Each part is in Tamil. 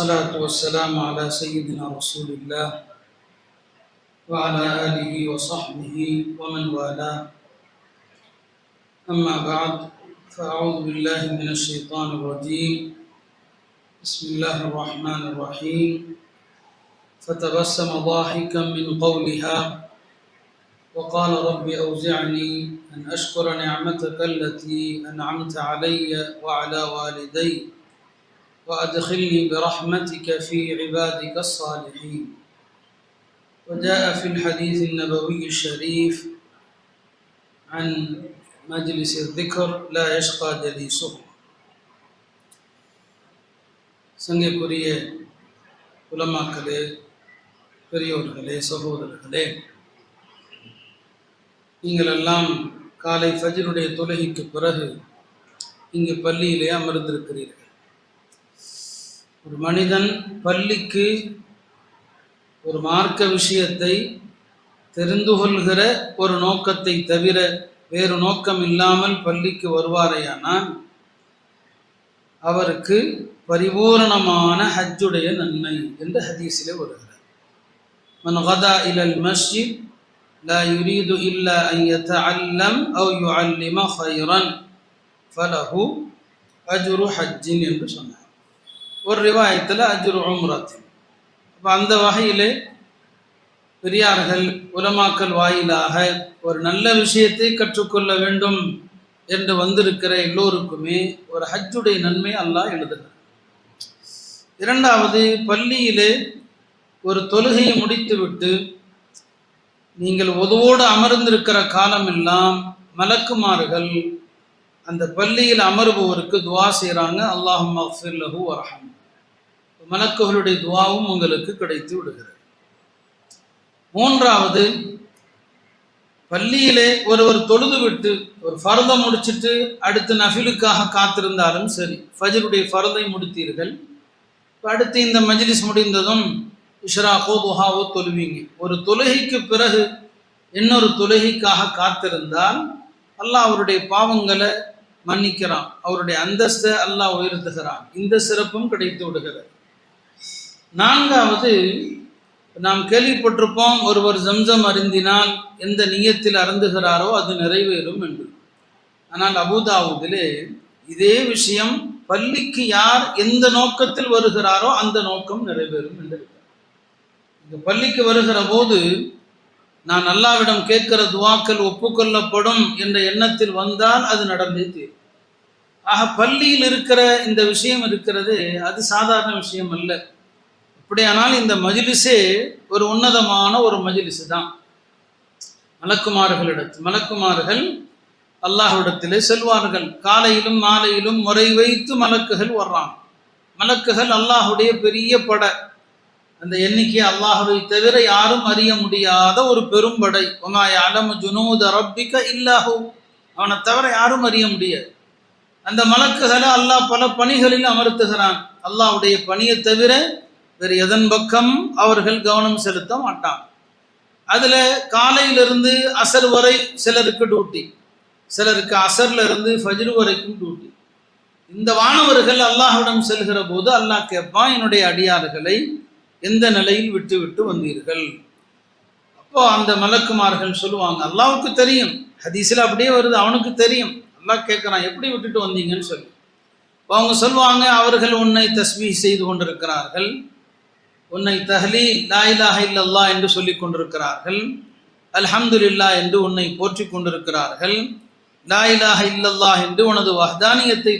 الصلاة والسلام على سيدنا رسول الله وعلى آله وصحبه ومن والاه. أما بعد فأعوذ بالله من الشيطان الرجيم. بسم الله الرحمن الرحيم. فتبسم ضاحكا من قولها وقال رب أوزعني أن أشكر نعمتك التي أنعمت علي وعلى والدي وأدخلني برحمتك في عبادك الصالحين وجاء في الحديث النبوي الشريف عن مجلس الذكر لا يشقى جليسه சங்கைக்குரிய உலமாக்களே பெரியோர்களே சகோதரர்களே நீங்கள் எல்லாம் காலை ஃபஜ்ருடைய தொழுகைக்கு பிறகு இங்கு பள்ளியிலே அமர்ந்திருக்கிறீர்கள் ஒரு மனிதன் பள்ளிக்கு ஒரு மார்க்க விஷயத்தை தெரிந்து கொள்கிற ஒரு நோக்கத்தை தவிர வேறு நோக்கம் இல்லாமல் பள்ளிக்கு வருவாரையானால் அவருக்கு பரிபூரணமான ஹஜ்ஜுடைய நன்மை என்று ஹதீஸிலே வருகிறார் மன் கதா இலல் மஸ்ஜித் لا يريد إلا أن يتعلم أو يعلم خيرا فله أجر حج என்று சொன்னார் ஒரு ரிவாயத்தில் அஜ்ரு உம்ரத்தின் அப்போ அந்த வகையிலே பெரியார்கள் உலமாக்கல் வாயிலாக ஒரு நல்ல விஷயத்தை கற்றுக்கொள்ள வேண்டும் என்று வந்திருக்கிற எல்லோருக்குமே ஒரு ஹஜ்ஜுடைய நன்மை அல்லாஹ் எழுதுகிறார் இரண்டாவது பள்ளியிலே ஒரு தொழுகையை முடித்துவிட்டு நீங்கள் ஒதுவோடு அமர்ந்திருக்கிற காலமெல்லாம் மலக்குமார்கள் அந்த பள்ளியில் அமர்பவருக்கு துவா செய்கிறாங்க அல்லாஹ் லஹு வரஹம். மலக்குகளுடைய துவாவும் உங்களுக்கு கிடைத்து விடுகிறது. மூன்றாவது பள்ளியிலே ஒருவர் தொழுது விட்டு ஒரு ஃபரதை முடிச்சுட்டு அடுத்து நஃபிலுக்காக காத்திருந்தாலும் சரி ஃபஜருடைய ஃபரதை முடித்தீர்கள். அடுத்து இந்த மஜ்லிஸ் முடிந்ததும் இஷ்ராகோ துஹாவோ தொழுவீங்க. ஒரு தொழுகைக்கு பிறகு இன்னொரு தொழுகைக்காக காத்திருந்தால் அல்லாஹ் அவருடைய பாவங்களை மன்னிக்கிறான். அவருடைய அந்தஸ்தை அல்லாஹ் உயர்த்துகிறான். இந்த சிறப்பும் கிடைத்து விடுகிறது. நான்காவது நாம் கேள்விப்பட்டிருப்போம் ஒருவர் ஜம்சம் அருந்தினால் எந்த நியத்தில் அருந்துகிறாரோ அது நிறைவேறும் என்று. ஆனால் அபுதாவுதிலே இதே விஷயம் பள்ளிக்கு யார் எந்த நோக்கத்தில் வருகிறாரோ அந்த நோக்கம் நிறைவேறும் என்று இந்த பள்ளிக்கு வருகிற போது நான் அல்லாவிடம் கேட்கிற துவாக்கள் ஒப்புக்கொள்ளப்படும் என்ற எண்ணத்தில் வந்தால் அது நடந்தே தீரும். ஆக பள்ளியில் இருக்கிற இந்த விஷயம் இருக்கிறது அது சாதாரண விஷயம் அல்ல. அப்படியானால் இந்த மஜிலிஸே ஒரு உன்னதமான ஒரு மஜிலிசு தான் மலக்குமார்களிடத்து மலக்குமார்கள் அல்லாஹ்விடத்திலே செல்வார்கள். காலையிலும் மாலையிலும் முறை வைத்து மலக்குகள் வர்றாங்க. மலக்குகள் அல்லாஹுடைய பெரிய பட. அந்த எண்ணிக்கை அல்லாஹுவை தவிர யாரும் அறிய முடியாத ஒரு பெரும்படை. ஒமாய அலம் ஜுனூத ரப்பிக்க இல்லாஹூ. அவனை தவிர யாரும் அறிய முடியாது. அந்த மலக்குகளை அல்லாஹ் பல பணிகளில் அமர்த்துகிறான். அல்லாஹுடைய பணியை தவிர வேறு எதன் பக்கம் அவர்கள் கவனம் செலுத்த மாட்டான். அதில் காலையிலிருந்து அசர் வரை சிலருக்கு டியூட்டி சிலருக்கு அசர்ல இருந்து ஃபஜ்ரு வரைக்கும் டியூட்டி இந்த வானவர்கள் அல்லாஹ்விடம் செல்கிற போது அல்லாஹ் கேட்பான் என்னுடைய அடியார்களை எந்த நிலையில் விட்டுவிட்டு வந்தீர்கள்? அப்போ அந்த மலக்குமார்கள் சொல்லுவாங்க அல்லாவுக்கு தெரியும். ஹதீஸில் அப்படியே வருது அவனுக்கு தெரியும். அல்லாஹ் கேட்குறான் எப்படி விட்டுட்டு வந்தீங்கன்னு சொல்லி. இப்போ அவங்க சொல்லுவாங்க அவர்கள் உன்னை தஸ்மி செய்து கொண்டிருக்கிறார்கள். உன்னை தஹலி லாயிலாக இல்லல்லா என்று சொல்லி கொண்டிருக்கிறார்கள். அல்ஹம்துலில்லா என்று உன்னை போற்றி கொண்டிருக்கிறார்கள். லாயிலாக இல்லல்லா என்று உனது வஹ்தானியத்தை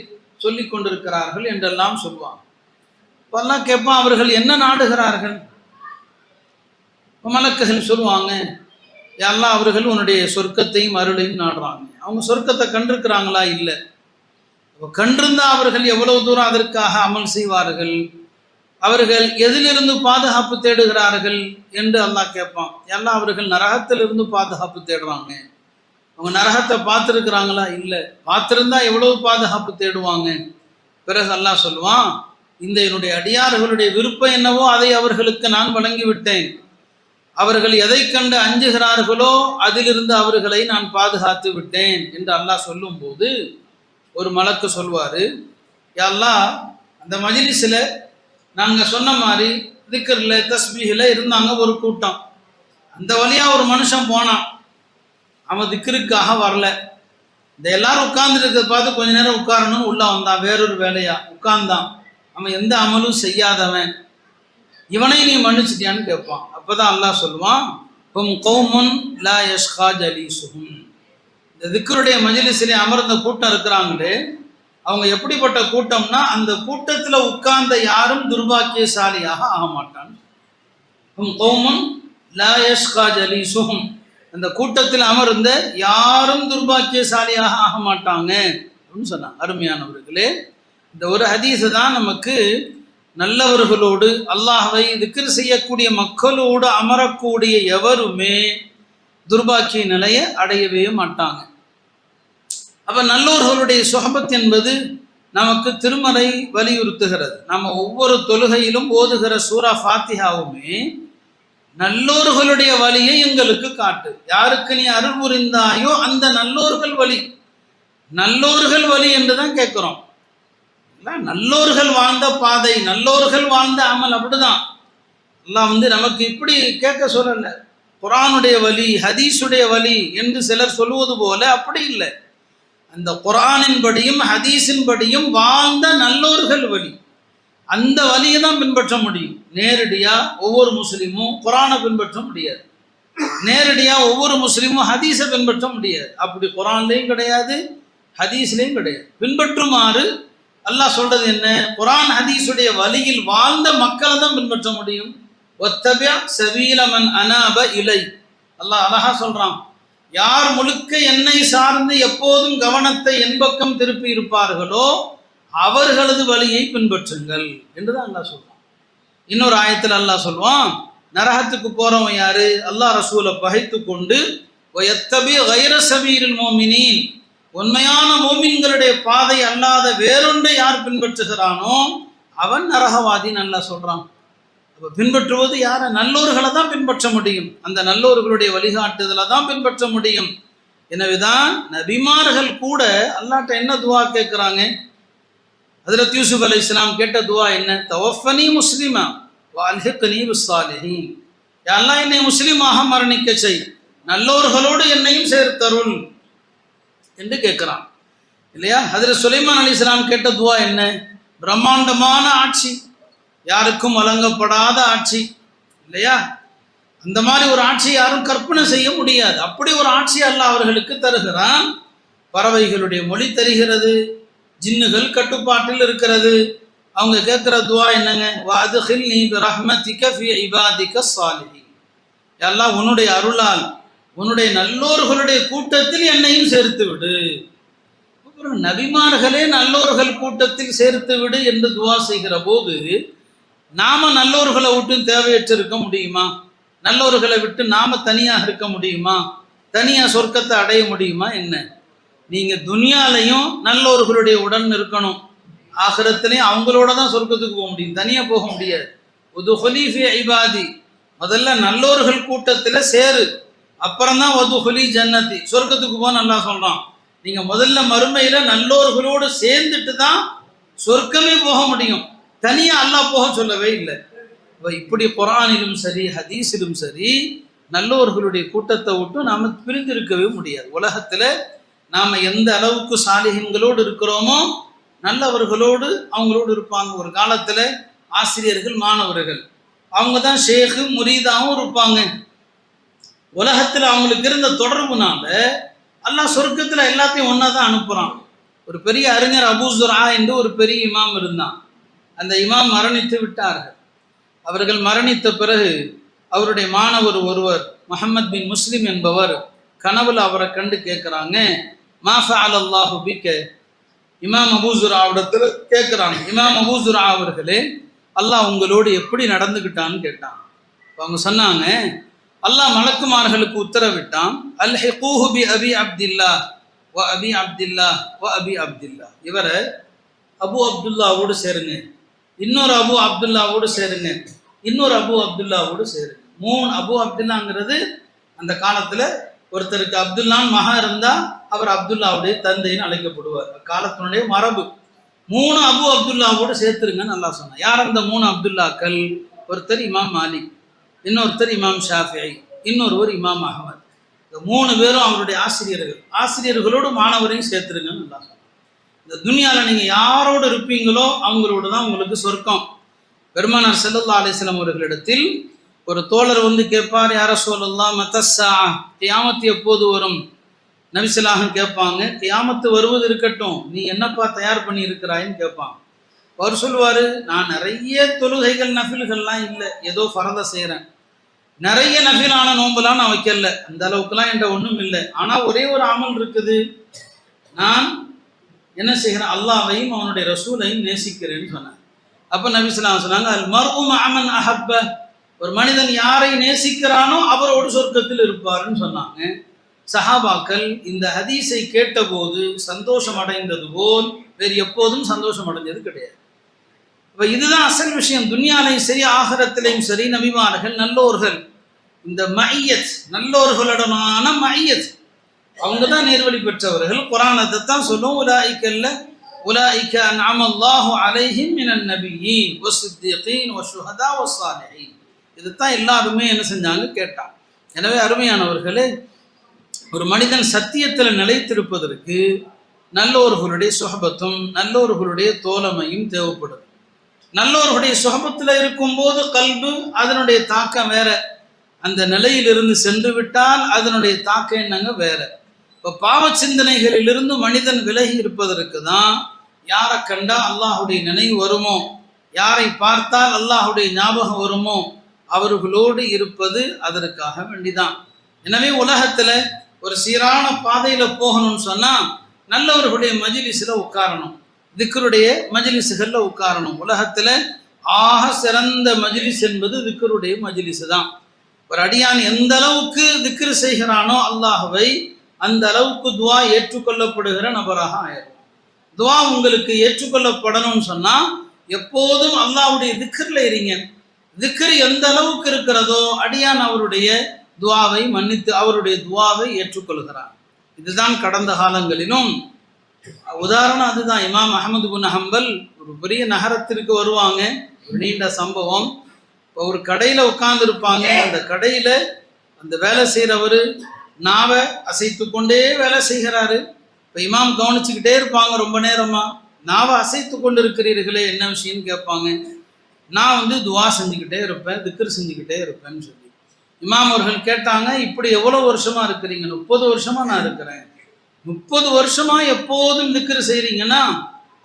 சொல்லி கொண்டிருக்கிறார்கள் என்றெல்லாம் சொல்லுவாங்க. இப்பெல்லாம் கேட்பான் அவர்கள் என்ன நாடுகிறார்கள்? மலக்குகள் சொல்லுவாங்க எல்லாம் அவர்கள் உன்னுடைய சொர்க்கத்தையும் அருளையும் நாடுறாங்க அவங்க சொர்க்கத்தை கண்டிருக்கிறாங்களா? இல்லை. கண்டிருந்தா அவர்கள் எவ்வளவு தூரம் அதற்காக அமல் செய்வார்கள்? அவர்கள் எதிலிருந்து பாதுகாப்பு தேடுகிறார்கள் என்று அல்லாஹ் கேட்பான். எல்லாம் அவர்கள் நரகத்திலிருந்து பாதுகாப்பு தேடுறாங்க? அவங்க நரகத்தை பார்த்துருக்குறாங்களா? இல்லை. பார்த்துருந்தா எவ்வளவு பாதுகாப்பு தேடுவாங்க? பிறகு அல்லாஹ் சொல்லுவான் இந்த என்னுடைய அடியார்களுடைய விருப்பம் என்னவோ அதை அவர்களுக்கு நான் வழங்கிவிட்டேன். அவர்கள் எதை கண்டு அஞ்சுகிறார்களோ அதிலிருந்து அவர்களை நான் பாதுகாத்து விட்டேன் என்று அல்லாஹ் சொல்லும்போது ஒரு மலக்கு சொல்வாரு எல்லாம் அந்த மஜிலிஸில் நாங்கள் சொன்ன மாதிரி திக்கரில் தஸ்பீகில் இருந்தாங்க ஒரு கூட்டம். அந்த வழியாக ஒரு மனுஷன் போனான். அவன் திக்கருக்காக வரல. இந்த எல்லாரும் உட்கார்ந்துருக்கிறத பார்த்து கொஞ்ச நேரம் உட்காரணும்னு உள்ளே வந்தான். வேறொரு வேலையா? உட்கார்ந்தான். அவன் எந்த அமலும் செய்யாதவன். இவனை நீ மன்னிச்சிட்டியான்னு கேட்பான். அப்பதான் அல்லாஹ் சொல்லுவான் ஹும் கௌமுன் லா யஷ்கா ஜலீசுஹும் இந்த திக்கருடைய மஜிலிசிலே அமர்ந்த கூட்டம் இருக்கிறாங்களே அவங்க எப்படிப்பட்ட கூட்டம்னா அந்த கூட்டத்தில் உட்கார்ந்த யாரும் துர்பாக்கியசாலியாக ஆக மாட்டான் ஹும் கௌமுன் லா யஷ்கா ஜலீசுஹும் அந்த கூட்டத்தில் அமர்ந்த யாரும் துர்பாக்கியசாலியாக ஆக மாட்டாங்க. அப்படின்னு சொன்னான். அருமையானவர்களே இந்த ஒரு ஹதீஸை தான் நமக்கு நல்லவர்களோடு அல்லாஹவை திக்ர் செய்யக்கூடிய மக்களோடு அமரக்கூடிய எவருமே துர்பாக்கிய நிலையை அடையவே மாட்டாங்க. அப்போ நல்லோர்களுடைய சுகபத் என்பது நமக்கு திருமலை வலியுறுத்துகிறது. நம்ம ஒவ்வொரு தொழுகையிலும் ஓதுகிற சூரா ஃபாத்திஹாவுமே நல்லோர்களுடைய வழியை எங்களுக்கு காட்டு. யாருக்கு நீ அருள் புரிந்தாயோ அந்த நல்லோர்கள் வழி. நல்லோர்கள் வழி என்று தான் கேட்குறோம். நல்லோர்கள் வாழ்ந்த பாதை நல்லோர்கள் வாழ்ந்த அமல் அப்படிதான். எல்லாம் வந்து நமக்கு இப்படி கேட்க சொல்லல. குரானுடைய வழி ஹதீஸுடைய வழி என்று சிலர் சொல்லுவது போல அப்படி இல்லை. அந்த குரானின்படியும் ஹதீஸின்படியும் வாழ்ந்த நல்லோர்கள் வழி அந்த வழியை தான் பின்பற்ற முடியும். நேரடியாக ஒவ்வொரு முஸ்லீமும் குரானை பின்பற்ற முடியாது. நேரடியாக ஒவ்வொரு முஸ்லீமும் ஹதீஸை பின்பற்ற முடியாது. அப்படி குரான்லேயும் கிடையாது ஹதீஸ்லேயும் கிடையாது. பின்பற்றுமாறு அல்லாஹ் சொல்றது என்ன? குரான் ஹதீஸுடைய வழியில் வாழ்ந்த மக்களை தான் பின்பற்ற முடியும். ஒத்தபியா சபீலமன் அனாப இலை. அல்லாஹ் அழகா சொல்றான். யார் முழுக்க என்னை சார்ந்து எப்போதும் கவனத்தை என் பக்கம் திருப்பி இருப்பார்களோ அவர்களது வழியை பின்பற்றுங்கள் என்றுதான் அல்லாஹ் சொல்றான். இன்னொரு ஆயத்தில் அல்லாஹ் சொல்லுவான் நரகத்துக்கு போறவன் யாரு? அல்லாஹ் ரசூலை பகைத்து கொண்டு எத்தபி வைர சபீரில் மோமினின். உண்மையான மோமின்களுடைய பாதை அல்லாத வேறொன்றை யார் பின்பற்றுகிறானோ அவன் நரகவாதி நல்லா சொல்றான். அப்ப பின்பற்றுவது யார? நல்லோர்களை தான் பின்பற்ற முடியும். அந்த நல்லோர்களுடைய வழிகாட்டுதலை தான் பின்பற்ற முடியும். எனவேதான் நபிமார்கள் கூட அல்லாட்ட என்ன துவா கேட்குறாங்க? அதில் யூசுப் அலி இஸ்லாம் கேட்ட துவா என்ன? தவஃபனி முஸ்லிமா வால்ஹிக்னி பிஸ்ஸாலிஹீன். யாரெல்லாம் என்னை முஸ்லீமாக மரணிக்க செய்? நல்லோர்களோடு என்னையும் சேர்த்தருள். என்று கேட்கிறான். இல்லையா? அதில் சுலைமான் அலி இஸ்லாம் கேட்ட துவா என்ன? பிரம்மாண்டமான ஆட்சி. யாருக்கும் வழங்கப்படாத ஆட்சி. இல்லையா? அந்த மாதிரி ஒரு ஆட்சி யாரும் கற்பனை செய்ய முடியாது. அப்படி ஒரு ஆட்சி அல்ல அவர்களுக்கு தருகிறான். பறவைகளுடைய மொழி தருகிறது. ஜின்னுகள் கட்டுப்பாட்டில் இருக்கிறது. அவங்க கேட்குற துவா என்னங்க? வாதுஹில் நீ ரஹ்மத்திக்க ஃபி இபாதிக்க சாலிஹி எல்லாம் உன்னுடைய அருளால் உன்னுடைய நல்லோர்களுடைய கூட்டத்தில் என்னையும் சேர்த்து விடு அப்புறம் நபிமார்களே நல்லோர்கள் கூட்டத்தில் சேர்த்து விடு என்று துவா செய்கிற போது நாம நல்லோர்களை விட்டு தேவையற்று இருக்க முடியுமா? நல்லோர்களை விட்டு நாம தனியாக இருக்க முடியுமா? தனியா சொர்க்கத்தை அடைய முடியுமா? என்ன? நீங்க துனியாலையும் நல்லோர்களுடைய உடன் இருக்கணும். ஆகிரத்திலையும் அவங்களோட தான் சொர்க்கத்துக்கு போக முடியும். தனியா போக முடியாது. ஒது ஹொலீஃபி ஐபாதி. முதல்ல நல்லோர்கள் கூட்டத்தில் சேரு. அப்புறம்தான் வது ஹுலி ஜன்னதி. சொர்க்கத்துக்கு போக நல்லா சொல்றான். நீங்க முதல்ல மறுமையில நல்லோர்களோடு சேர்ந்துட்டு தான் சொர்க்கமே போக முடியும். தனியா அல்லாஹ் போக சொல்லவே இல்லை. இப்படி குரானிலும் சரி ஹதீஸிலும் சரி நல்லோர்களுடைய கூட்டத்தை விட்டு நாம பிரிந்திருக்கவே முடியாது. உலகத்துல நாம எந்த அளவுக்கு சாலிகங்களோடு இருக்கிறோமோ நல்லவர்களோடு அவங்களோடு இருப்பாங்க. ஒரு காலத்துல ஆசிரியர்கள் மாணவர்கள். அவங்க தான் ஷேகு முரீதாவும் இருப்பாங்க. உலகத்தில் அவங்களுக்கு இருந்த தொடர்புனால அல்லாஹ் சொர்க்கத்தில் எல்லாத்தையும் ஒன்றா தான் அனுப்புகிறான் ஒரு பெரிய அறிஞர் அபூசுரா என்று ஒரு பெரிய இமாம் இருந்தான். அந்த இமாம் மரணித்து விட்டார்கள். அவர்கள் மரணித்த பிறகு அவருடைய மாணவர் ஒருவர் முகமது பின் முஸ்லிம் என்பவர் கனவுல அவரை கண்டு கேட்குறாங்க மாஃபா அல்லாஹு பிக்க இமாம் அபூசுராவிடத்தில் கேட்குறாங்க இமாம் அபூசுரா அவர்களே அல்லாஹ் உங்களோடு எப்படி நடந்துக்கிட்டான்னு கேட்டான். அவங்க சொன்னாங்க அல்லாஹ் மலக்குமார்களுக்கு உத்தரவிட்டான் அல் ஹெகூஹு பி அபி அப்துல்லா வ அபி அப்துல்லா வ அபி அப்துல்லா இவரை அபு அப்துல்லாவோடு சேருங்க இன்னொரு அபு அப்துல்லாவோடு சேருங்க இன்னொரு அபு அப்துல்லாவோடு சேருங்க. மூணு அபு அப்துல்லாங்கிறது அந்த காலத்தில் ஒருத்தருக்கு அப்துல்லான் மகா இருந்தால் அவர் அப்துல்லாவுடைய தந்தைன்னு அழைக்கப்படுவார். காலத்தினுடைய மரபு. மூணு அபு அப்துல்லாவோடு சேர்த்துருங்கன்னு நல்லா சொன்னார் யார் அந்த மூணு அப்துல்லாக்கள்? ஒருத்தர் இமாம் மாலிக். இன்னொருத்தர் இமாம் ஷாஃபி இன்னொருவர் இமாம் அகமது இந்த மூணு பேரும் அவருடைய ஆசிரியர்கள். ஆசிரியர்களோடு மாணவரையும் சேர்த்துருங்கன்னு நல்லா இந்த துனியாவில் நீங்கள் யாரோடு இருப்பீங்களோ அவங்களோட தான் உங்களுக்கு சொர்க்கம். பெருமானார் செல்லல்லா அலிஸ்லாம் அவர்களிடத்தில் ஒரு தோழர் வந்து கேட்பார் யார சொல்லலாம் மத்தஸ்ஸா தியாமத்து எப்போது வரும்? நபிசலாக கேட்பாங்க கியாமத்து வருவது இருக்கட்டும் நீ என்னப்பா தயார் பண்ணி இருக்கிறாயின்னு கேட்பாங்க. அவர் சொல்லுவார் நான் நிறைய தொழுகைகள் நஃபில்கள்லாம் இல்லை ஏதோ ஃபரத செய்கிறேன் நிறைய நஃபிலான நோம்புலாம் நான் வைக்கல. அந்த அளவுக்குலாம் என்கிட்ட ஒன்றும் இல்லை. ஆனால் ஒரே ஒரு அமல் இருக்குது. நான் என்ன செய்கிறேன்? அல்லாவையும் அவனுடைய ரசூலையும் நேசிக்கிறேன்னு சொன்னேன் அப்போ நபிஸ்லாம் சொன்னாங்க அல் மர்ஹூம் அமன் அஹப்ப. ஒரு மனிதன் யாரை நேசிக்கிறானோ அவரோடு சொர்க்கத்தில் இருப்பாருன்னு சொன்னாங்க. சஹாபாக்கள் இந்த ஹதீஸை கேட்டபோது சந்தோஷம் அடைந்தது போல் வேறு எப்போதும் சந்தோஷம் அடைஞ்சது கிடையாது. இப்போ இதுதான் அசல் விஷயம். துன்யாலையும் சரி ஆகரத்திலையும் சரி நபிமார்கள் நல்லோர்கள். இந்த மையத் நல்லோர்களுடனான மையத் அவங்க தான் நேர்வழி பெற்றவர்கள். குரானத்தை தான் சொல்லும். உலாய்க்கல்ல உலாய்க்க நாமல்லாஹு அலைஹிம் மினன் நபியீன் சுஹதா வஷ்ஷுஹதா சாலிஹின். இதுதான் எல்லாருமே என்ன செஞ்சாங்க? கேட்டான் எனவே அருமையானவர்களே ஒரு மனிதன் சத்தியத்தில் நிலைத்திருப்பதற்கு நல்லோர்களுடைய சுகபத்தும் நல்லோர்களுடைய தோழமையும் தேவைப்படுது. நல்லோருடைய சுகபத்தில் இருக்கும்போது கல்பு அதனுடைய தாக்கம் வேற. அந்த நிலையிலிருந்து சென்று விட்டால் அதனுடைய தாக்கம் என்னங்க வேற. இப்போ பாவ சிந்தனைகளிலிருந்து மனிதன் விலகி இருப்பதற்கு தான் யாரை கண்டா அல்லாஹுடைய நினைவு வருமோ? யாரை பார்த்தால் அல்லாஹுடைய ஞாபகம் வருமோ? அவர்களோடு இருப்பது அதற்காக வேண்டிதான். எனவே உலகத்தில் ஒரு சீரான பாதையில் போகணும்னு சொன்னால் நல்லவர்களுடைய மஜிலிஸ்ல உட்காரணும். திக்கருடைய மஜிலிசுகள்ல உட்காரணும். உலகத்துல ஆக சிறந்த மஜிலிஸ் என்பது திக்கருடைய மஜிலிஸ் தான் ஒரு அடியான் எந்த அளவுக்கு திக்ரு செய்கிறானோ அல்லாஹவை அந்த அளவுக்கு துவா ஏற்றுக்கொள்ளப்படுகிற நபராக ஆயிரும். துவா உங்களுக்கு ஏற்றுக்கொள்ளப்படணும்னு சொன்னா எப்போதும் அல்லாஹ்வுடைய திக்கர்ல இருங்க. திக்ரு எந்த அளவுக்கு இருக்கிறதோ அடியான் அவருடைய துவாவை மன்னித்து அவருடைய துவாவை ஏற்றுக்கொள்கிறார் இதுதான் கடந்த காலங்களிலும் உதாரணம் அதுதான். இமாம் அகமது பின் ஹம்பல் ஒரு பெரிய நகரத்திற்கு வருவாங்க. ஒரு நீண்ட சம்பவம். இப்போ ஒரு கடையில் உட்கார்ந்துருப்பாங்க. அந்த கடையில் அந்த வேலை செய்கிறவர் நாவை அசைத்து கொண்டே வேலை செய்கிறாரு. இப்போ இமாம் கவனிச்சுக்கிட்டே இருப்பாங்க ரொம்ப நேரமாக நாவை அசைத்து கொண்டு இருக்கிறீர்களே என்ன விஷயம்னு கேட்பாங்க. நான் வந்து துவா செஞ்சுக்கிட்டே இருப்பேன் திக்கர் செஞ்சுக்கிட்டே இருப்பேன்னு சொல்லி. இமாம் அவர்கள் கேட்டாங்க இப்படி எவ்வளோ வருஷமாக இருக்கிறீங்க? முப்பது வருஷமாக நான் இருக்கிறேன். முப்பது வருஷமா எப்போதும் திக்ரு செய்றீங்கன்னா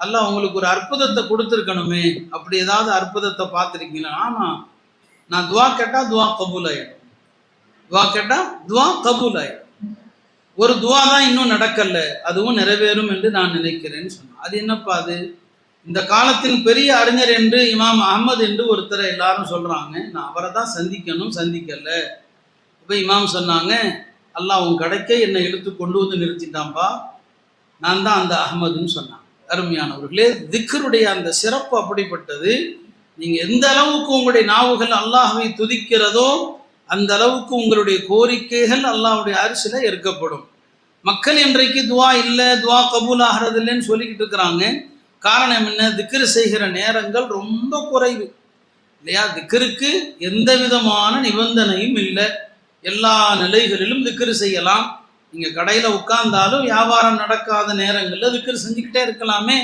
அல்ல உங்களுக்கு ஒரு அற்புதத்தை கொடுத்துருக்கணுமே. அப்படி ஏதாவது அற்புதத்தை பார்த்துருக்கீங்களா? ஆமா. நான் துவா கேட்டா துவா கபூல் ஆயிடும் துவா கேட்டா துவா கபூல் ஆயிடும் ஒரு துவா தான் இன்னும் நடக்கல. அதுவும் நிறைவேறும் என்று நான் நினைக்கிறேன்னு சொன்னேன். அது என்னப்பா அது? இந்த காலத்தின் பெரிய அறிஞர் என்று இமாம் அகமது என்று ஒருத்தரை எல்லாரும் சொல்றாங்க. நான் அவரை தான் சந்திக்கணும் சந்திக்கல. இப்போ இமாம் சொன்னாங்க அல்லாஹ் உன் கடைக்கே என்னை இழுத்து கொண்டு வந்து நிறுத்திட்டான்பா? நான் தான் அந்த அகமதுன்னு சொன்னான். அருமையானவர்களே திக்கருடைய அந்த சிறப்பு அப்படிப்பட்டது நீங்க எந்த அளவுக்கு உங்களுடைய நாவுகள் அல்லாஹை துதிக்கிறதோ அந்த அளவுக்கு உங்களுடைய கோரிக்கைகள் அல்லாஹுடைய அரிசில இருக்கப்படும் மக்கள் இன்றைக்கு துவா இல்லை துவா கபூல் ஆகிறது இல்லைன்னு சொல்லிக்கிட்டு இருக்கிறாங்க. காரணம் என்ன? திக்ரு செய்கிற நேரங்கள் ரொம்ப குறைவு. இல்லையா? திக்ருக்கு எந்த விதமான நிபந்தனையும் இல்லை. எல்லா நிலைகளிலும் திக்ரு செய்யலாம். நீங்கள் கடையில் உட்கார்ந்தாலும் வியாபாரம் நடக்காத நேரங்களில் திக்ரு செஞ்சுக்கிட்டே இருக்கலாமே.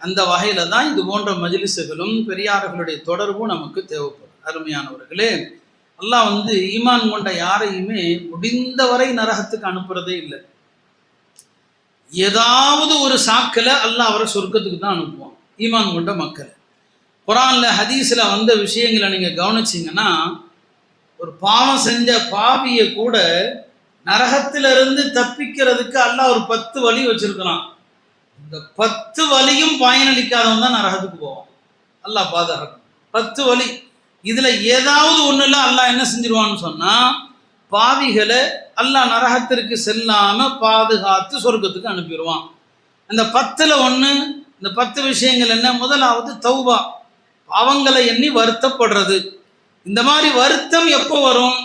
அந்த வகையில் தான் இது போன்ற மஜிலிசுகளும் பெரியார்களுடைய தொடர்பும் நமக்கு தேவைப்படும். அருமையானவர்களே அல்லாஹ் வந்து ஈமான் கொண்ட யாரையுமே முடிந்தவரை நரகத்துக்கு அனுப்புறதே இல்லை. ஏதாவது ஒரு சாக்கில் அல்லாஹ் அவரை சொர்க்கத்துக்கு தான் அனுப்புவான் ஈமான் கொண்ட மக்கள். குரான்ல ஹதீஸில் வந்த விஷயங்களை நீங்கள் கவனிச்சிங்கன்னா ஒரு பாவம் செஞ்ச பாவியை கூட நரகத்திலிருந்து தப்பிக்கிறதுக்கு அல்லாஹ் ஒரு பத்து வழி வச்சிருக்கிறான். இந்த பத்து வழியும் பயனளிக்காதவன் தான் நரகத்துக்கு போவான். அல்லாஹ் பாதுகாக்கும் பத்து வழி. இதுல ஏதாவது ஒண்ணுல அல்லாஹ் என்ன செஞ்சிருவான்னு சொன்னா பாவிகளை அல்லாஹ் நரகத்திற்கு செல்லாம பாதுகாத்து சொர்க்கத்துக்கு அனுப்பிடுவான். அந்த பத்துல ஒண்ணு இந்த பத்து விஷயங்கள் என்ன? முதலாவது தௌபா. பாவங்களை எண்ணி வருத்தப்படுறது. இந்த மாதிரி வருத்தம் எப்போ வரும்?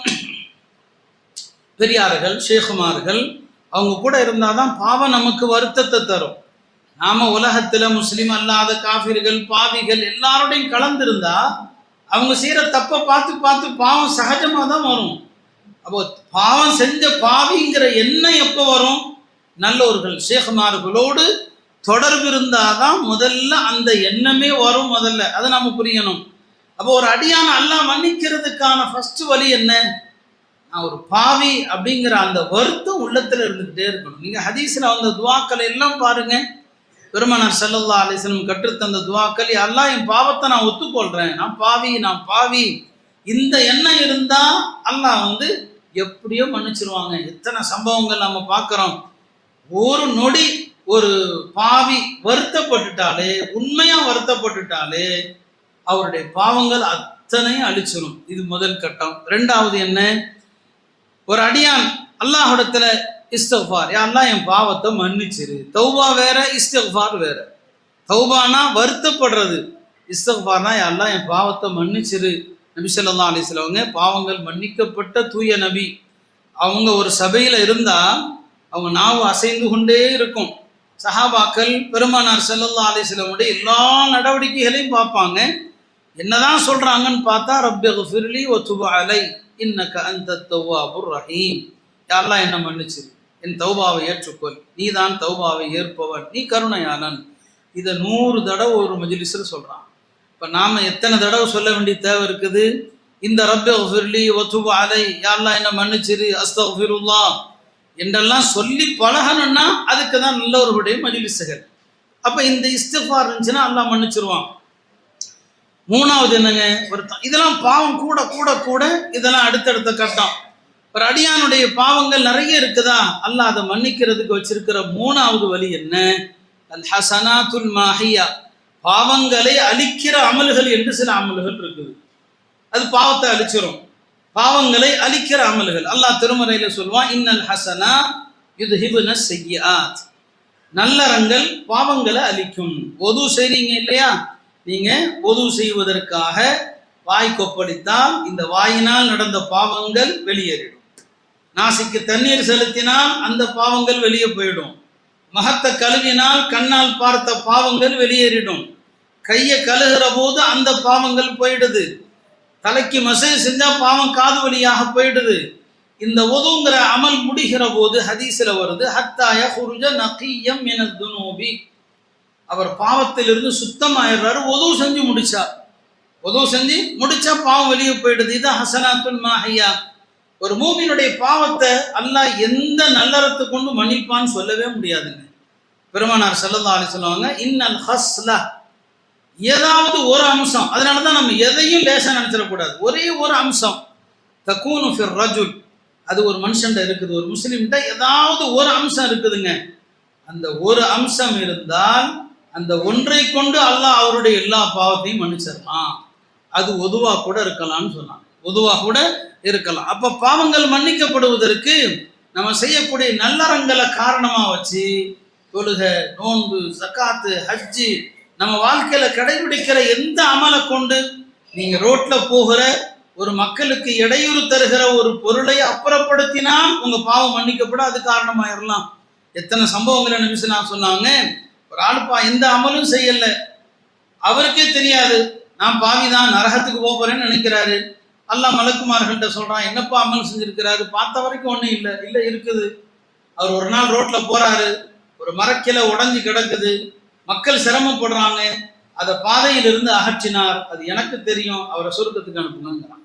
பெரியார்கள் ஷேகுமார்கள் அவங்க கூட இருந்தாதான் பாவம் நமக்கு வருத்தத்தை தரும். நாம உலகத்துல முஸ்லீம் அல்லாத காஃபிர்கள் பாவிகள் எல்லாரோடையும் கலந்திருந்தா அவங்க செய்யற தப்பை பார்த்து பார்த்து பாவம் சகஜமா தான் வரும். அப்போ பாவம் செஞ்ச பாவிங்கிற எண்ணம் எப்போ வரும்? நல்லோர்கள் ஷேகுமார்களோடு தொடர்பு இருந்தாதான் முதல்ல அந்த எண்ணமே வரும் முதல்ல. அதை நம்ம புரியணும். அப்போ ஒரு அடியான அல்லாஹ் மன்னிக்கிறதுக்கான ஃபர்ஸ்ட் வழி என்ன? நான் ஒரு பாவி அப்படிங்கிற அந்த வருத்தம் உள்ளத்துல இருந்துகிட்டே இருக்கணும். நீங்க ஹதீஸ்ல வந்த துவாக்களை எல்லாம் பாருங்க. பெருமனார் சல்லல்லா அலிஸ்லம் கற்றுத்தந்த துவாக்கள் அல்லாஹ் என் பாவத்தை நான் ஒத்துக்கொள்றேன். நான் பாவி நான் பாவி. இந்த எண்ணம் இருந்தா அல்லாஹ் வந்து எப்படியோ மன்னிச்சிருவாங்க. எத்தனை சம்பவங்கள் நம்ம பார்க்குறோம். ஒரு நொடி ஒரு பாவி வருத்தப்பட்டுட்டாலே உண்மையா வருத்தப்பட்டுட்டாலே அவருடைய பாவங்கள் அத்தனையும் அழிச்சிடும் இது முதல் கட்டம். ரெண்டாவது என்ன? ஒரு அடியான் அல்லாஹிடத்துல இஸ்தஃபார் அல்லாஹ் என் பாவத்தை மன்னிச்சிரு. தௌபா வேற இஸ்தஃபார் வேற. தௌபானா வருத்தப்படுறது. இஸ்தஃபார்னா அல்லாஹ் என் பாவத்தை மன்னிச்சிரு. நபி சொல்லா அலைஹி பாவங்கள் மன்னிக்கப்பட்ட தூய நபி. அவங்க ஒரு சபையில இருந்தா அவங்க நாவு அசைந்து கொண்டே இருக்கும். சஹாபாக்கள் பெருமானார் செல்லல்லா அலைஹி எல்லா நடவடிக்கைகளையும் பார்ப்பாங்க. என்னதான் சொல்றாங்கன்னு பார்த்தா ரப்பி ஃபிர்லி ஒ துபு அலை இன்னக்க அந்த தௌவாபுர் ரஹீம். யாரெல்லாம் என்ன மன்னிச்சு? என் தௌபாவை ஏற்றுக்கொள். நீ தான் தௌபாவை ஏற்பவன். நீ கருணையாளன். இதை நூறு தடவை ஒரு மஜ்லிஸில் சொல்கிறான் இப்போ நாம் எத்தனை தடவை சொல்ல வேண்டிய தேவை இருக்குது? இந்த ரப்பி ஃபிர்லி ஒ அலை. யாரெல்லாம் என்ன மன்னிச்சிரு? அஸ்தஃபிருல்லா. என்றெல்லாம் சொல்லி பழகணும்னா அதுக்கு தான் நல்ல நல்லவர்களுடைய மஜ்லிஸுகள் அப்போ இந்த இஸ்திஃபார் இருந்துச்சுன்னா எல்லாம் மன்னிச்சிருவான். மூணாவது என்னங்க? ஒரு இதெல்லாம் பாவம் கூட கூட கூட இதெல்லாம் அடுத்தடுத்த கட்டம். ஒரு அடியானுடைய பாவங்கள் நிறைய இருக்குதா? அல்ல அதை மன்னிக்கிறதுக்கு வச்சிருக்கிற மூணாவது வழி என்ன? அல் ஹசனாத்துல் மாஹியா. பாவங்களை அழிக்கிற அமல்கள் என்று சில அமல்கள் இருக்குது. அது பாவத்தை அழிச்சிரும். பாவங்களை அழிக்கிற அமல்கள். அல்லாஹ் திருமறையில சொல்வான் இன்னல் ஹசனா இது ஹிபுன செய்யாத் நல்லறங்கள் பாவங்களை அழிக்கும். ஒது செய்றீங்க இல்லையா? நீங்க பொது செய்வதற்காக வாய் கொப்பளித்தால் இந்த வாயினால் நடந்த பாவங்கள் வெளியேறிடும். நாசிக்கு தண்ணீர் செலுத்தினால் அந்த பாவங்கள் வெளியே போயிடும். மகத்தை கழுவினால் கண்ணால் பார்த்த பாவங்கள் வெளியேறிடும். கையை கழுகிற போது அந்த பாவங்கள் போயிடுது. தலைக்கு மசேஜ் செஞ்சா பாவம் காது வழியாக போயிடுது. இந்த ஒதுங்கிற அமல் முடிகிற போது ஹதீஸ்ல வருது ஹத்தாய ஹுருஜ நகியம் என துனோபி. அவர் பாவத்திலிருந்து சுத்தமாயிடுறாரு. உதவு செஞ்சு முடிச்சார் உதவு செஞ்சு முடிச்சா பாவம் வெளியே போயிடுது. இது ஹசனாத்துல் மாஹையா. ஒரு மூமியினுடைய பாவத்தை அல்லாஹ் எந்த நல்லறத்தை கொண்டு மன்னிப்பான்னு சொல்லவே முடியாதுங்க. பெருமானார் ஸல்லல்லாஹு சொல்லுவாங்க இன்னல் ஹஸ்ல. ஏதாவது ஒரு அம்சம். அதனால தான் நம்ம எதையும் லேசாக நினச்சிடக்கூடாது. ஒரே ஒரு அம்சம். தக்கூனு ஃபிர் ரஜுல். அது ஒரு மனுஷன்ட இருக்குது. ஒரு முஸ்லீம்கிட்ட ஏதாவது ஒரு அம்சம் இருக்குதுங்க. அந்த ஒரு அம்சம் இருந்தால் அந்த ஒன்றை கொண்டு அல்லாஹ் அவருடைய எல்லா பாவத்தையும் மன்னிச்சிடலாம். அது ஒதுவாக கூட இருக்கலாம்னு சொன்னாங்க. உதுவாக கூட இருக்கலாம். அப்ப பாவங்கள் மன்னிக்கப்படுவதற்கு நம்ம செய்யக்கூடிய நல்லறங்களை காரணமாக வச்சு தொழுகை நோன்பு சக்காத்து ஹஜ்ஜி நம்ம வாழ்க்கையில கடைபிடிக்கிற எந்த அமலை கொண்டு நீங்க ரோட்ல போகிற ஒரு மக்களுக்கு இடையூறு தருகிற ஒரு பொருளை அப்புறப்படுத்தினால் உங்க பாவம் மன்னிக்கப்பட அது காரணமாயிரலாம். எத்தனை சம்பவங்களை நிமிஷம் நான் சொன்னாங்க? ஒரு எந்த அமலும் செய்யல. அவருக்கே தெரியாது. நான் பாவிதான் நரகத்துக்கு போகிறேன்னு நினைக்கிறாரு. அல்லா மலக்குமார்கள்ட்ட சொல்றான் என்னப்பா அமல் செஞ்சிருக்கிறாரு? பார்த்த வரைக்கும் ஒண்ணும் இல்லை இல்லை இருக்குது. அவர் ஒரு நாள் ரோட்ல போறாரு. ஒரு மரக்கிளை உடஞ்சி கிடக்குது. மக்கள் சிரமப்படுறாங்க. அதை பாதையிலிருந்து அகற்றினார். அது எனக்கு தெரியும். அவரை சுருக்கத்துக்கு அனுப்புங்கிறான்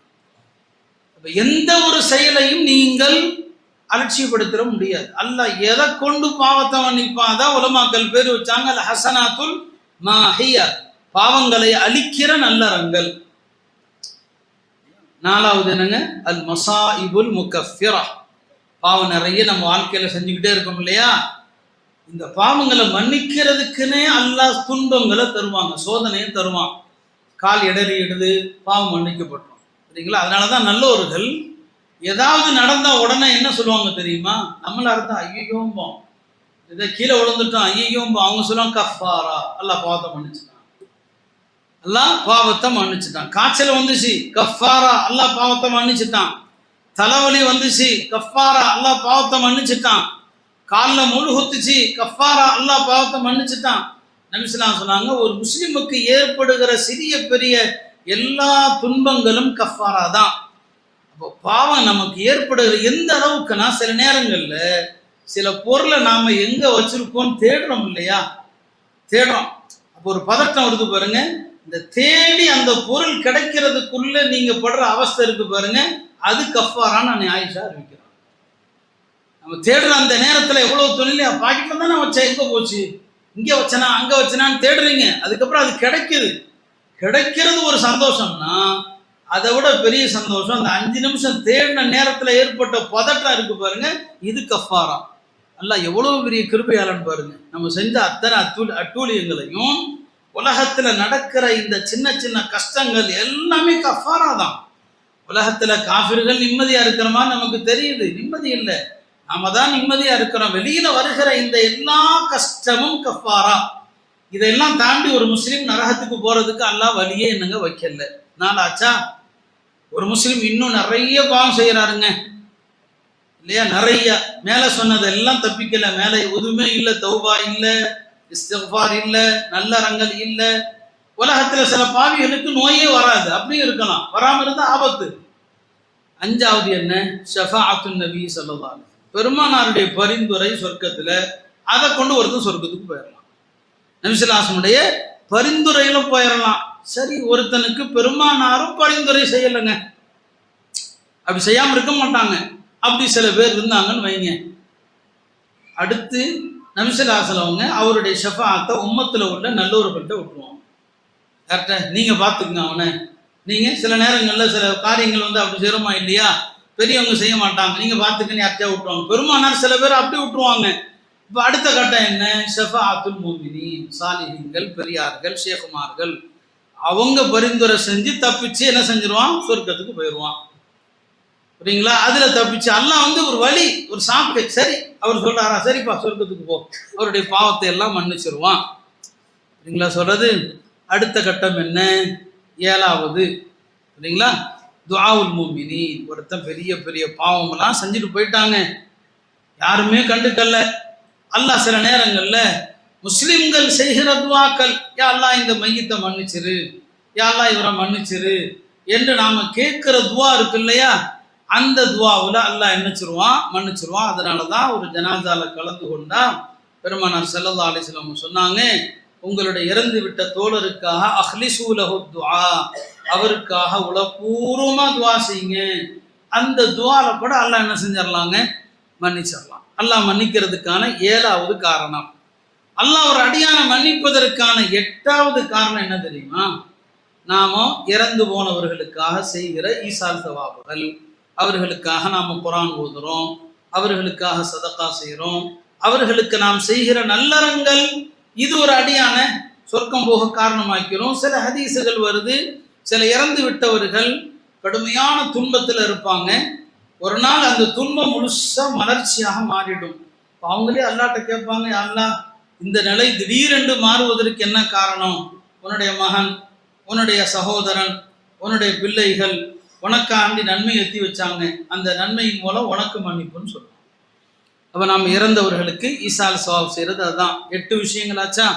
எந்த ஒரு செயலையும் நீங்கள் அலட்சியப்படுத்திட முடியாது. அல்லாஹ் எதை கொண்டு பாவத்தை மன்னிப்பான் அதான் உலமாக்கள் பேர் வச்சாங்க அல்ல ஹசனாத்துல் மாஹிய. பாவங்களை அழிக்கிற நல்லறங்கள். நாலாவது என்னங்க? அல் மசாஇபுல் முகஃபிரா. பாவம் நிறைய நம்ம வாழ்க்கையில செஞ்சுக்கிட்டே இருக்கோம் இல்லையா? இந்த பாவங்களை மன்னிக்கிறதுக்குன்னே அல்லாஹ் துன்பங்களை தருவாங்க சோதனையும் தருவான். கால் இடறிடுது பாவம் மன்னிக்கப்பட்டோம் சரிங்களா? அதனால தான் நல்லோர்கள் ஏதாவது நடந்தா உடனே என்ன சொல்லுவாங்க தெரியுமா? நம்மள அர்த்தம் ஐயோம்போம் இதை கீழே விழுந்துட்டோம் ஐயோம்போம் அவங்க சொல்லுவாங்க கஃபாரா. எல்லாம் பாவத்தை மன்னிச்சுட்டான். எல்லாம் பாவத்தை மன்னிச்சுட்டான். காய்ச்சல் வந்துச்சு கஃபாரா. அல்லாஹ் பாவத்தை மன்னிச்சுட்டான். தலைவலி வந்துச்சு கஃபாரா. அல்லாஹ் பாவத்தை மன்னிச்சுட்டான். காலில் முழு குத்துச்சு கஃபாரா. அல்லாஹ் பாவத்தை மன்னிச்சுட்டான். நபிசுலாம் சொன்னாங்க ஒரு முஸ்லிமுக்கு ஏற்படுகிற சிறிய பெரிய எல்லா துன்பங்களும் கஃபாரா தான். பாவம் நமக்கு ஏற்படுகிற எந்த அளவுக்குன்னா சில நேரங்களில் சில பொருளை நாம் எங்கே வச்சுருக்கோம்னு தேடுறோம் இல்லையா? தேடுறோம். அப்போ ஒரு பதட்டம் வருது பாருங்க. இந்த தேடி அந்த பொருள் கிடைக்கிறதுக்குள்ள நீங்கள் படுற அவஸ்தை இருக்கு பாருங்க. அது கஃபாரான்னு நான் ஆயிஷா நம்ம தேடுற அந்த நேரத்தில் எவ்வளோ தொழில் பாக்கெட்டில் தானே வச்சேன். எங்கே போச்சு? இங்கே வச்சனா அங்கே வச்சனான்னு தேடுறீங்க. அதுக்கப்புறம் அது கிடைக்குது. கிடைக்கிறது ஒரு சந்தோஷம்னா அதை விட பெரிய சந்தோஷம். அந்த அஞ்சு நிமிஷம் தேடின நேரத்தில் ஏற்பட்ட பதட்டம் இருக்கு பாருங்க. இது கஃபாரா. நல்லா எவ்வளவு பெரிய கிருபையாளன் பாருங்க. நம்ம செஞ்ச அத்தனை அத்தூல் அட்டூழியங்களையும் உலகத்துல நடக்கிற இந்த சின்ன சின்ன கஷ்டங்கள் எல்லாமே கஃபாரா தான். உலகத்துல காபிர்கள் நிம்மதியா இருக்கிற மாதிரி நமக்கு தெரியுது. நிம்மதி இல்லை. நாம தான் நிம்மதியா இருக்கிறோம். வெளியில வருகிற இந்த எல்லா கஷ்டமும் கஃபாரா. இதெல்லாம் தாண்டி ஒரு முஸ்லீம் நரகத்துக்கு போறதுக்கு அல்லாஹ் வழியே என்னங்க வைக்கல. நாளாச்சா? ஒரு முஸ்லீம் இன்னும் நிறைய பாவம் செய்கிறாருங்க இல்லையா? நிறைய. மேலே சொன்னதெல்லாம் தப்பிக்கல. மேலே எதுவுமே இல்லை. தௌபா இல்லை இஸ்தஃபார் இல்லை நல்ல ரங்கல் இல்லை. உலகத்தில் சில பாவிகளுக்கு நோயே வராது. அப்படியும் இருக்கலாம். வராமல் இருந்தால் ஆபத்து. அஞ்சாவது என்ன? ஷஃபாஅத்து நபி ஸல்லல்லாஹு பெருமானாருடைய பரிந்துரை சொர்க்கத்தில் அதை கொண்டு ஒருத்தன் சொர்க்கத்துக்கு போயிடலாம் நபிசுல்லாசனுடைய பரிந்துரையிலும் போயிடலாம் சரி ஒருத்தனுக்கு பெருமானாரும் பரிந்துரை செய்யலைங்க. அப்படி செய்யாம இருக்க மாட்டாங்க. அப்படி சில பேர் இருந்தாங்கன்னு வைங்க. அடுத்து நமிசலாசல் அவங்க அவருடைய ஷஃபாத்தை உம்மத்தில் உள்ள நல்லோர்கள்ட்ட விட்டுருவாங்க கரெக்டாக நீங்கள் பார்த்துக்குங்க அவனை. நீங்கள் சில நேரங்களில் சில காரியங்கள் வந்து அப்படி செய்யறோமா இல்லையா? பெரியவங்க செய்ய மாட்டாங்க. நீங்கள் பார்த்துக்குன்னு யார்கிட்டயா விட்டுருவாங்க பெருமானார் சில பேர் அப்படி விட்டுருவாங்க இப்போ அடுத்த கட்டம் என்ன? ஷஃபா அத்துல் மோமினி சாலிஹீன்கள் பெரியார்கள் ஷேகுமார்கள் அவங்க பரிந்துரை செஞ்சு தப்பிச்சு என்ன செஞ்சிருவான்? சொர்க்கத்துக்கு போயிடுவான் புரியுங்களா? அதுல தப்பிச்சு அல்லாஹ் வந்து ஒரு வழி ஒரு சாப்பிட சரி அவர் சொல்றாரா? சரிப்பா சொர்க்கத்துக்கு போ. அவருடைய பாவத்தை எல்லாம் மன்னிச்சிருவான். சரிங்களா சொல்றது அடுத்த கட்டம் என்ன? ஏழாவது. சரிங்களா துவாவுல் மூமினி ஒருத்தன் பெரிய பெரிய பாவமெல்லாம் செஞ்சுட்டு போயிட்டாங்க. யாருமே கண்டுக்கல்ல அல்லாஹ் சில நேரங்கள்ல முஸ்லிம்கள் செய்கிற துவாக்கள் யா இந்த மையத்தை மன்னிச்சிரு. யா இவரை மன்னிச்சிரு. என்று நாம கேட்கிற துவா இருக்கு இல்லையா? அந்த துவாவில் அல்லாஹ் என்னச்சிருவான் மன்னிச்சிருவான். அதனால தான் ஒரு ஜனாதால கலந்து கொண்டா பெருமானார் செல்லல்லா அலிஸ்லாம் சொன்னாங்க உங்களுடைய இறந்து விட்ட தோழருக்காக அஹ்லிசூலஹு துவா அவருக்காக உளப்பூர்வமா துவா செய்யுங்க. அந்த துவால கூட அல்லாஹ் என்ன செஞ்சிடலாங்க? மன்னிச்சிடலாம். அல்லாஹ் மன்னிக்கிறதுக்கான ஏழாவது காரணம். அல்லாஹ் ஒரு அடியான மன்னிப்பதற்கான எட்டாவது காரணம் என்ன தெரியுமா? நாம இறந்து போனவர்களுக்காக செய்கிற ஈசால் சவாபுகள் அவர்களுக்காக நாம குரான் ஓதுறோம். அவர்களுக்காக சதக்கா செய்கிறோம் அவர்களுக்கு நாம் செய்கிற நல்லறங்கள் இது ஒரு அடியான சொர்க்கம் போக காரணமாக்கிறோம். சில ஹதீசுகள் வருது சில இறந்து விட்டவர்கள் கடுமையான துன்பத்தில் இருப்பாங்க. ஒரு நாள் அந்த துன்பம் முழுசா மலர்ச்சியாக மாறிடும். அவங்களே அல்லாட்ட கேட்பாங்க அல்லா இந்த நிலை திடீரென்று மாறுவதற்கு என்ன காரணம்? உன்னுடைய மகன் உன்னுடைய சகோதரன் உன்னுடைய பிள்ளைகள் உனக்காண்டி நன்மை எத்தி வச்சாங்க. அந்த நன்மையின் மூலம் உனக்கு மன்னிப்புன்னு சொல்லுவோம் அப்போ நாம் இறந்தவர்களுக்கு ஈசால் சவாப் செய்கிறது அதுதான். எட்டு விஷயங்களாச்சா?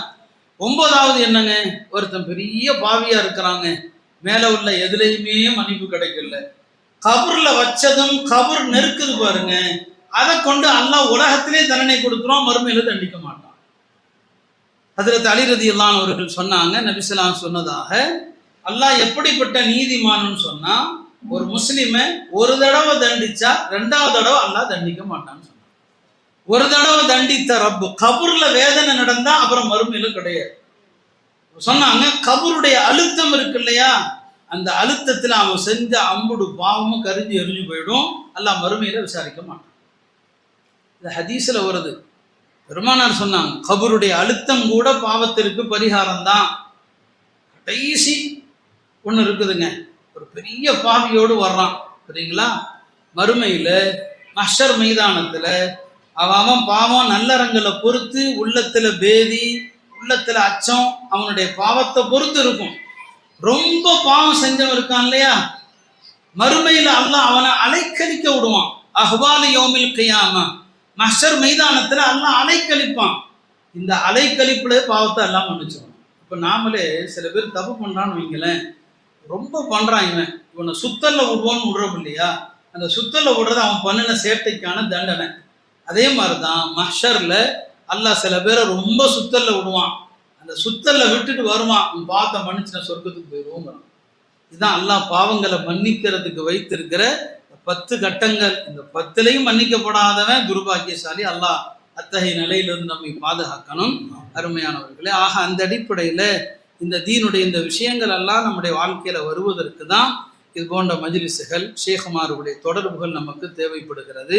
ஒன்பதாவது என்னங்க? ஒருத்தன் பெரிய பாவியாக இருக்கிறாங்க. மேலே உள்ள எதுலேயுமே மன்னிப்பு கிடைக்கல. கபரில் வச்சதும் கபர் நெருக்குது பாருங்க. அதை கொண்டு அல்லாஹ் உலகத்திலே தண்டனை கொடுக்குறோம் மறுமையில தண்டிக்க மாட்டோம் அதில் அலிரதி இல்லான் அவர்கள் சொன்னாங்க நபிசலாம் சொன்னதாக அல்லாஹ் எப்படிப்பட்ட நீதிமான்னு சொன்னா ஒரு முஸ்லீமை ஒரு தடவை தண்டிச்சா ரெண்டாவது தடவை அல்லாஹ் தண்டிக்க மாட்டான்னு சொன்னான் ஒரு தடவை தண்டித்த ரப்பு கபூர்ல வேதனை நடந்தா அப்புறம் மறுமையில கிடையாது. சொன்னாங்க கபூருடைய அழுத்தம் இருக்கு இல்லையா? அந்த அழுத்தத்தில் அவன் செஞ்ச அம்புடு பாவமும் கருதி எரிஞ்சு போயிடும். அல்லாஹ் மறுமையில விசாரிக்க மாட்டான். இந்த ஹதீஸில் வருது பெருமானார் சொன்னாங்க கபருடைய அழுத்தம் கூட பாவத்திற்கு பரிகாரம் தான் கடைசி ஒன்று இருக்குதுங்க. ஒரு பெரிய பாவியோடு வர்றான் சரிங்களா? மறுமையில் மஷர் மைதானத்துல அவன் பாவம் நல்லறங்களை பொறுத்து உள்ளத்துல பேதி உள்ளத்துல அச்சம் அவனுடைய பாவத்தை பொறுத்து இருக்கும். ரொம்ப பாவம் செஞ்சவன் இருக்கான் இல்லையா? மறுமையில அல்லாஹ் அவனை அலைக்கழிக்க விடுவான். அஹ்வாலி யோமில் கையாமா. மஷர் மைதானத்துல எல்லாம் அலைக்கழிப்பான் இந்த அலைக்கழிப்புல பாவத்தை எல்லாம் மன்னிச்சிடும் இப்ப நாமளே சில பேர் தப்பு பண்றான்னு வைங்களேன். ரொம்ப பண்றான் இவன். இவனை சுத்தல்ல விடுவான்னு விடுறோம் இல்லையா? அந்த சுத்தல்ல விடுறது அவன் பண்ணின சேட்டைக்கான தண்டனை. அதே மாதிரிதான் மஹ்ஷர்ல அல்லாஹ் சில பேரை ரொம்ப சுத்தல்ல விடுவான். அந்த சுத்தல்ல விட்டுட்டு வருவான். உன் பாவத்தை மன்னிச்சு நான் சொர்க்கத்துக்கு போயிடுவோங்கிறான் இதுதான் அல்லாஹ் பாவங்களை மன்னிக்கிறதுக்கு வைத்திருக்கிற பத்து கட்டங்கள் இந்த பத்துலையும் மன்னிக்கப்படாதவன் துர்பாகியசாலி அல்லாஹ் அத்தகைய நிலையிலிருந்து நம்மை பாதுகாக்கணும். அருமையானவர்களே ஆக அந்த அடிப்படையில் இந்த தீனுடைய இந்த விஷயங்கள் எல்லாம் நம்முடைய வாழ்க்கையில் வருவதற்கு தான் இது போன்ற மஜிலிசுகள் ஷேகுமாருடைய தொடர்புகள் நமக்கு தேவைப்படுகிறது.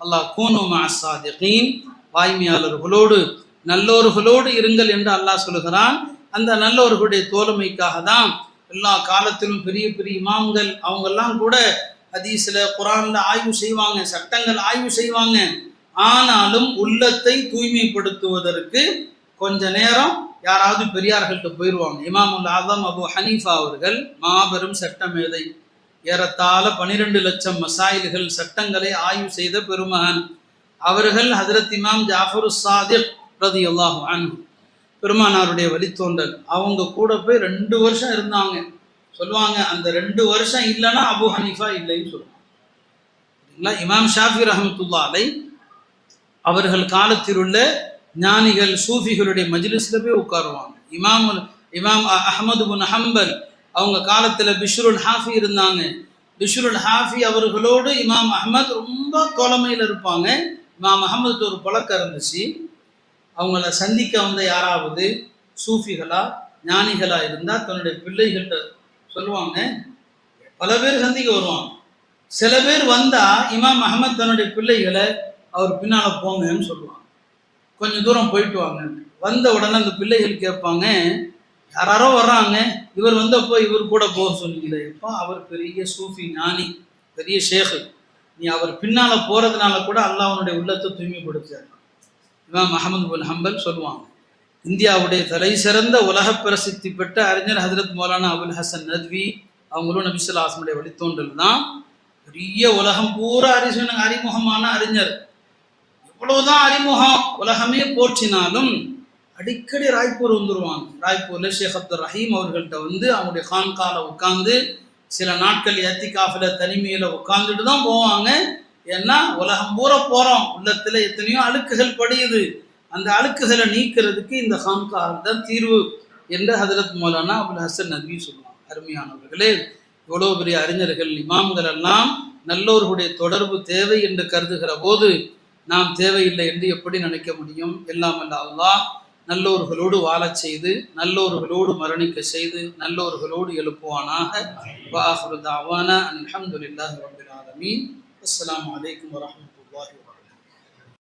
அல்லாஹ் கூனுமா சாதிகீன் வாய்மையாளர்களோடு நல்லோர்களோடு இருங்கள் என்று அல்லாஹ் சொல்கிறான். அந்த நல்லோர்களுடைய தோழமைக்காக தான் எல்லா காலத்திலும் பெரிய பெரிய இமாம்கள் அவங்கெல்லாம் கூட ஹதீஸ்ல குரான்ல ஆய்வு செய்வாங்க சட்டங்கள் ஆய்வு செய்வாங்க. ஆனாலும் உள்ளத்தை தூய்மைப்படுத்துவதற்கு கொஞ்ச நேரம் யாராவது பெரியார்கள்ட்ட போயிடுவாங்க இமாமுல் ஆதம் அபு ஹனீஃபா அவர்கள் மாபெரும் சட்டமேதை. ஏறத்தாழ பனிரெண்டு லட்சம் மசாயில்கள் சட்டங்களை ஆய்வு செய்த பெருமகன். அவர்கள் ஹதரத் இமாம் ஜாஃபரு சாதிக் ரதி அல்லாஹ் அன்ஹு. பெருமானாருடைய வழித்தோன்றல். அவங்க கூட போய் ரெண்டு வருஷம் இருந்தாங்க. சொல்லுவாங்க அந்த ரெண்டு வருஷம் இல்லைன்னா அபு ஹனீஃபா இல்லைன்னு சொல்லுவாங்க. இமாம் ஷாஃபி ரஹமத்துல்லா அலை அவர்கள் காலத்தில் உள்ள ஞானிகள் சூஃபிகளுடைய மஜ்லிஸ்ல போய் உட்காருவாங்க. இமாம் இமாம் அஹமது புன் ஹம்பல் அவங்க காலத்தில் பிஷ்ருல் ஹாஃபி இருந்தாங்க. பிஷ்ருல் ஹாஃபி அவர்களோடு இமாம் அஹமத் ரொம்ப தோழமையில் இருப்பாங்க. இமாம் அஹமதுக்கு ஒரு பழக்கம் இருந்துச்சு. அவங்கள சந்திக்க வந்த யாராவது சூஃபிகளா ஞானிகளா இருந்தால் தன்னுடைய பிள்ளைகள்கிட்ட சொல்லுவாங்க. பல பேர் சந்திக்க வருவாங்க. சில பேர் வந்தா இமாம் அகமது தன்னுடைய பிள்ளைகளை அவர் பின்னால போங்கன்னு சொல்லுவாங்க. கொஞ்சம் தூரம் போயிட்டு வாங்க. வந்த உடனே அந்த பிள்ளைகள் கேட்பாங்க யாராரோ வர்றாங்க. இவர் வந்தப்போ இவர் கூட போக சொன்னீங்களே எப்போ அவர் பெரிய சூஃபி ஞானி பெரிய ஷேகு. நீ அவர் பின்னால போறதுனால கூட அல்லாஹ் அவனுடைய உள்ளத்தை தூய்மைப்படுத்தார் இமாம் அகமது பின் ஹம்பல் சொல்லுவாங்க. இந்தியாவுடைய தலை சிறந்த உலக பிரசித்தி பெற்ற அறிஞர் ஹசரத் மௌலானா அபுல் ஹசன் நத்வி அவங்களும் நபிசுல்லாசனுடைய வழித்தோன்றல் தான். பெரிய உலகம் பூரா அறிஞர் அறிமுகமான அறிஞர். எவ்வளவுதான் அறிமுகம் உலகமே போற்றினாலும் அடிக்கடி ராய்ப்பூர் வந்துருவாங்க. ராய்ப்பூர்ல ஷேக் அப்துல் ரஹீம் அவர்கள்ட்ட வந்து அவங்களுடைய கான்கால உட்காந்து சில நாட்கள் எத்திகாஃபில தனிமையில உட்காந்துட்டு தான் போவாங்க. ஏன்னா உலகம் பூரா போறோம். உள்ளத்துல எத்தனையோ அழுக்குகள் படியுது. அந்த அழுக்குகளை நீக்கிறதுக்கு இந்த கான்கால் தான் தீர்வு என்று ஹதரத் மௌலானா அபுல் ஹசன் நபி சொல்லுவாங்க அருமையானவர்களே இவ்வளோ பெரிய அறிஞர்கள் இமாம்கள் எல்லாம் நல்லோர்களுடைய தொடர்பு தேவை என்று கருதுகிற போது நாம் தேவையில்லை என்று எப்படி நினைக்க முடியும்? எல்லாம் அல்ல அல்லாஹ் நல்லோர்களோடு வாழச் செய்து நல்லோர்களோடு மரணிக்க செய்து நல்லோர்களோடு எழுப்புவானாக. வாஹுரு தாவானா அல்ஹம்துலில்லாஹி ரப்பில் ஆலமீன்.